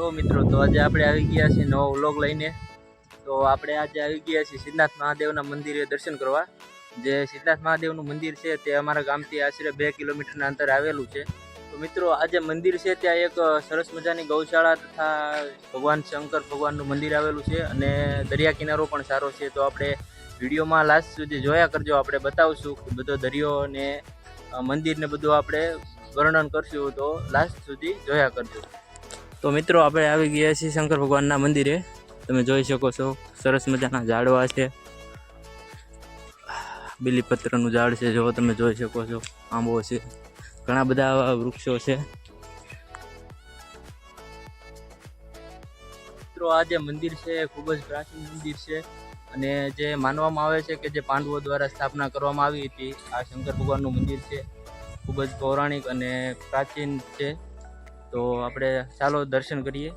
છો મિત્રો, તો આજે આપણે આવી ગયા છીએ નવો વ્લોગ લઈને. તો આપણે આજે આવી ગયા છીએ સિદ્ધનાથ મહાદેવના મંદિરે દર્શન કરવા. જે સિદ્ધનાથ મહાદેવનું મંદિર છે તે અમારા ગામથી આશરે બે કિલોમીટરના અંતરે આવેલું છે. તો મિત્રો, આ જે મંદિર છે ત્યાં એક સરસ મજાની ગૌશાળા તથા ભગવાન શંકર ભગવાનનું મંદિર આવેલું છે અને દરિયા કિનારો પણ સારો છે. તો આપણે વિડીયોમાં લાસ્ટ સુધી જોયા કરજો. આપણે બતાવશું બધો દરિયો અને મંદિરને બધું આપણે વર્ણન કરશું. તો લાસ્ટ સુધી જોયા કરજો. તો મિત્રો, આપણે આવી ગયા છીએ શંકર ભગવાનના મંદિરે. તમે જોઈ શકો છો, સરસ મજાના ઝાડવા છે. બીલીપત્રનું ઝાડ છે, જો તમે જોઈ શકો છો, આંબો છે, ઘણા બધા વૃક્ષો છે. મિત્રો, આ જે મંદિર છે એ ખૂબ જ પ્રાચીન મંદિર છે અને જે માનવામાં આવે છે કે જે પાંડવો દ્વારા સ્થાપના કરવામાં આવી હતી, આ શંકર ભગવાનનું મંદિર છે. ખૂબ જ પૌરાણિક અને પ્રાચીન છે. તો આપણે ચાલો દર્શન કરીએ.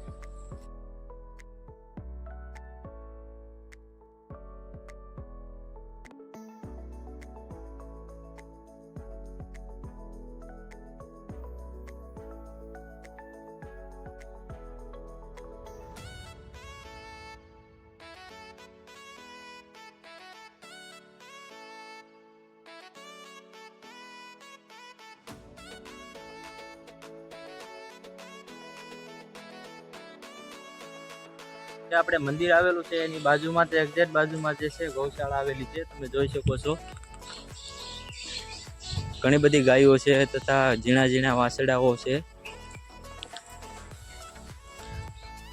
જે આપણે મંદિર આવેલું છે, એની બાજુમાં તે એક્ઝેક્ટ બાજુમાં જે છે, ગૌશાળા આવેલી છે. તમે જોઈ શકો છો. ઘણી બધી ગાયો છે તથા ઝીણા ઝીણા વાસડાઓ છે.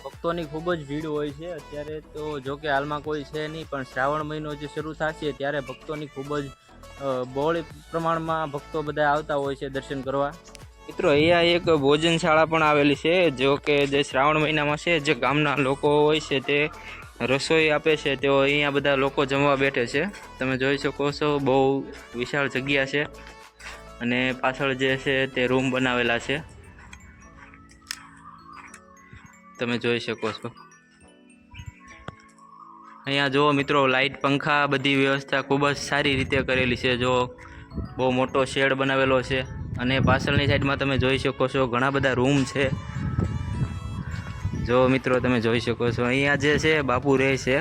ભક્તોની ખૂબ જ ભીડ હોય છે. અત્યારે તો જો કે હાલમાં કોઈ છે નહીં, પણ શ્રાવણ મહિનો જે શરૂ થશે ત્યારે ભક્તોની ખૂબ જ બહોળી પ્રમાણમાં ભક્તો બધા આવતા હોય છે દર્શન કરવા. મિત્રો, અહીંયા એક ભોજનશાળા પણ આવેલી છે, જો કે જે શ્રાવણ મહિનામાં છે, જે ગામના લોકો હોય છે તે રસોઈ આપે છે, તેઓ અહીંયા બધા લોકો જમવા બેઠે છે. તમે જોઈ શકો છો, બહુ વિશાળ જગ્યા છે અને પાછળ જે છે તે રૂમ બનાવેલા છે. તમે જોઈ શકો છો. અહીંયા જુઓ મિત્રો લાઇટ પંખા બધી વ્યવસ્થા ખૂબ જ સારી રીતે કરેલી છે. જો બહુ મોટો શેડ બનાવેલો છે. અને પાછળની સાઈડમાં તમે જોઈ શકો છો ઘણા બધા રૂમ છે. જો મિત્રો, તમે જોઈ શકો છો. અહીંયા જે છે, બાપુ રહે છે.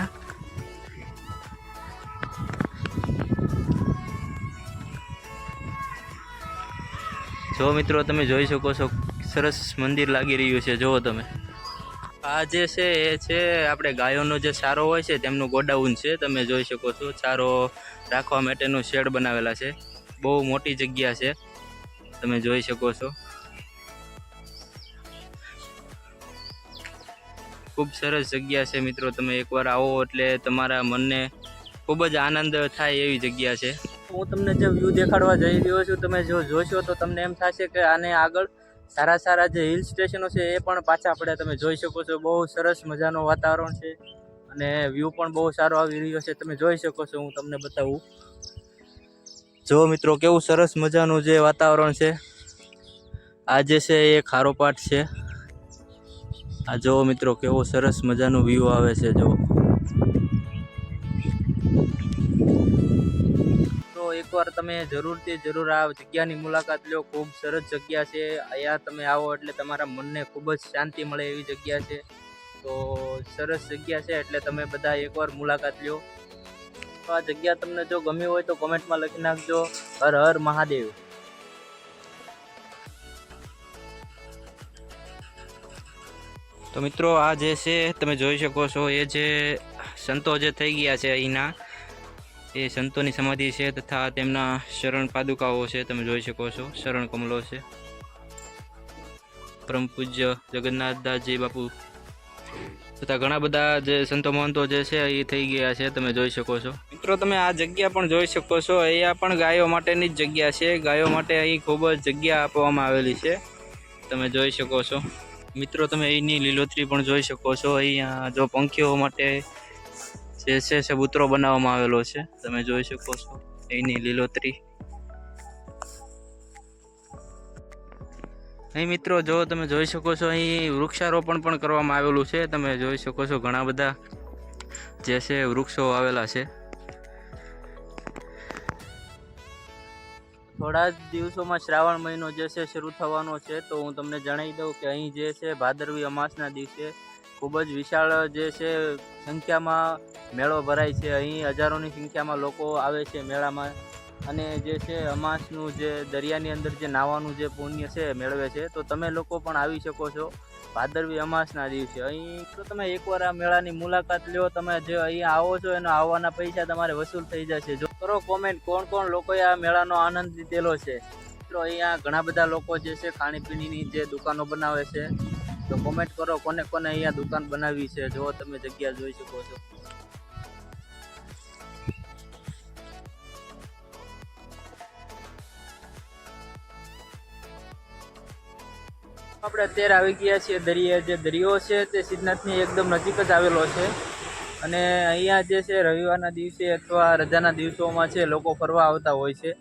જો મિત્રો, તમે જોઈ શકો છો, સરસ મંદિર લાગી રહ્યું છે. જુઓ તમે. આ જે છે, એ છે આપણે ગાયોનો જે ચારો હોય છે, તેમનું ગોડાઉન છે. તમે જોઈ શકો છો ચારો રાખવા માટેનું શેડ બનાવેલા છે. બહુ મોટી જગ્યા છે. તમે જોઈ શકો છો. ખૂબ સરસ જગ્યા છે મિત્રો, તમે એકવાર આવો એટલે તમારા મનને ખૂબ જ આનંદ થાય એવી જગ્યા છે. હું તમને જે વ્યૂ દેખાડવા જઈ રહ્યો છું, તમે જો જોશો તો તમને એમ થશે કે આને આગળ સારા સારા જે હિલ સ્ટેશનો છે એ પણ પાછા પડે તમે જોઈ શકો છો, બહુ સરસ મજાનું વાતાવરણ છે અને વ્યૂ પણ બહુ સારો આવી રહ્યો છે. તમે જોઈ શકો છો, હું તમને બતાવું. જો મિત્રો, કેવું સરસ મજાનું જે વાતાવરણ છે. આ જે છે એ ખારો પાઠ છે. આ જો મિત્રો, કેવો સરસ મજાનું વ્યૂ આવે છે, જો. તો એકવાર તમે જરૂરથી જરૂર આ જગ્યાની મુલાકાત લો. ખૂબ સરસ જગ્યા છે. અહીંયા તમે આવો એટલે તમારા મનને ખૂબ જ શાંતિ મળે એવી જગ્યા છે. તો સરસ જગ્યા છે એટલે તમે બધા એકવાર મુલાકાત લો તો આ જગ્યા તમને જો ગમી હોય તો કોમેન્ટમાં લખી નાખજો. હર હર મહાદેવ. તો મિત્રો આ જે છે, તમે જોઈ શકો છો, એ જે સંતો જે થઈ ગયા છે અહીંના, એ સંતોની સમાધિ છે તથા તેમના શરણ પાદુકાઓ છે, તમે જોઈ શકો છો, શરણ કમલો છે. પરમ પૂજ્ય જગન્નાથદાસજી બાપુ તથા ઘણા બધા જે સંતો મહંતો જે છે એ થઈ ગયા છે, તમે જોઈ શકો છો. મિત્રો, તમે આ જગ્યા પણ જોઈ શકો છો. અહીંયા પણ ગાયો માટેની જ જગ્યા છે. ગાયો માટે અહીં ખૂબ જ જગ્યા આપવામાં આવેલી છે. તમે જોઈ શકો છો. મિત્રો, તમે અહીંની લીલોતરી પણ જોઈ શકો છો. અહીંયા જો પંખીઓ માટે જે છે ચબૂતરો બનાવવામાં આવેલો છે. તમે જોઈ શકો છો અહીંની લીલોતરી. અહીં મિત્રો, જો તમે જોઈ શકો છો, અહીં વૃક્ષારોપણ પણ કરવામાં આવેલું છે. તમે જોઈ શકો છો ઘણા બધા જે છે, વૃક્ષો આવેલા છે. થોડા જ દિવસોમાં શ્રાવણ મહિનો જે છે શરૂ થવાનો છે, તો હું તમને જણાવી દઉં કે અહીં જે છે ભાદરવી અમાસના દિવસે ખૂબ જ વિશાળ જે છે સંખ્યામાં મેળો ભરાય છે. અહીં હજારોની સંખ્યામાં લોકો આવે છે મેળામાં અને જે છે અમાસનું જે દરિયાની અંદર જે નાહવાનું જે પુણ્ય છે મેળવે છે. તો તમે લોકો પણ આવી શકો છો ભાદરવી અમાસના દિવસે. અહીં તો તમે એકવાર આ મેળાની મુલાકાત લ્યો, તમે જે અહીંયા આવો છો એનો આવવાના પૈસા તમારે વસૂલ થઈ જશે. જો કરો કોમેન્ટ કોણ કોણ લોકોએ આ મેળાનો આનંદ લીધેલો છે? મિત્રો, અહીંયા ઘણા બધા લોકો જે છે, ખાણીપીણીની જે દુકાનો બનાવે છે, તો કોમેન્ટ કરો, કોને કોને અહીંયા દુકાન બનાવી છે? જો તમે જગ્યા જોઈ શકો છો. આપણે અત્યારે આવી ગયા છીએ દરિયા, જે દરિયો છે, તે સિદ્ધનાથની એકદમ નજીક જ આવેલો છે. અને અહીંયા જે છે, રવિવારના દિવસે અથવા રજાના દિવસોમાં છે, લોકો ફરવા આવતા હોય છે.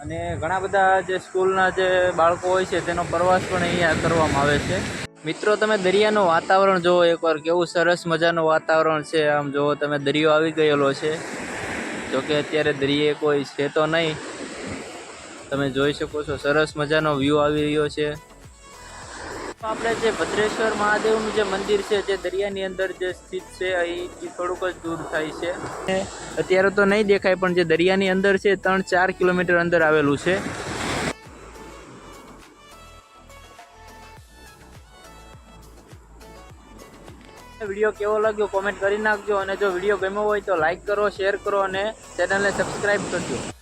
અને ઘણા બધા જે સ્કૂલના જે બાળકો હોય છે, તેનો પ્રવાસ પણ અહીંયા કરવામાં આવે છે. મિત્રો, તમે દરિયાનું વાતાવરણ જુઓ એકવાર. કેવું સરસ મજાનું વાતાવરણ છે. આમ જુઓ, તમે દરિયો આવી ગયેલો છે. જોકે અત્યારે દરિયે કોઈ છે તો નહીં. તમે જોઈ શકો છો, સરસ મજાનો વ્યૂ આવી રહ્યો છે. આપણે જે ભદ્રેશ્વર મહાદેવનું જે મંદિર છે, જે દરિયાની અંદર જે સ્થિત છે અહીંથી થોડુંક જ દૂર થાય છે. અત્યારે તો નહીં દેખાય, પણ જે દરિયાની અંદર છે, ત્રણ ચાર કિલોમીટર અંદર આવેલું છે. વીડિયો કેવો લાગ્યો કોમેન્ટ કરી નાખજો, અને જો વીડિયો ગમ્યો હોય તો લાઈક કરો, શેર કરો, અને ચેનલને સબસ્ક્રાઈબ કરજો.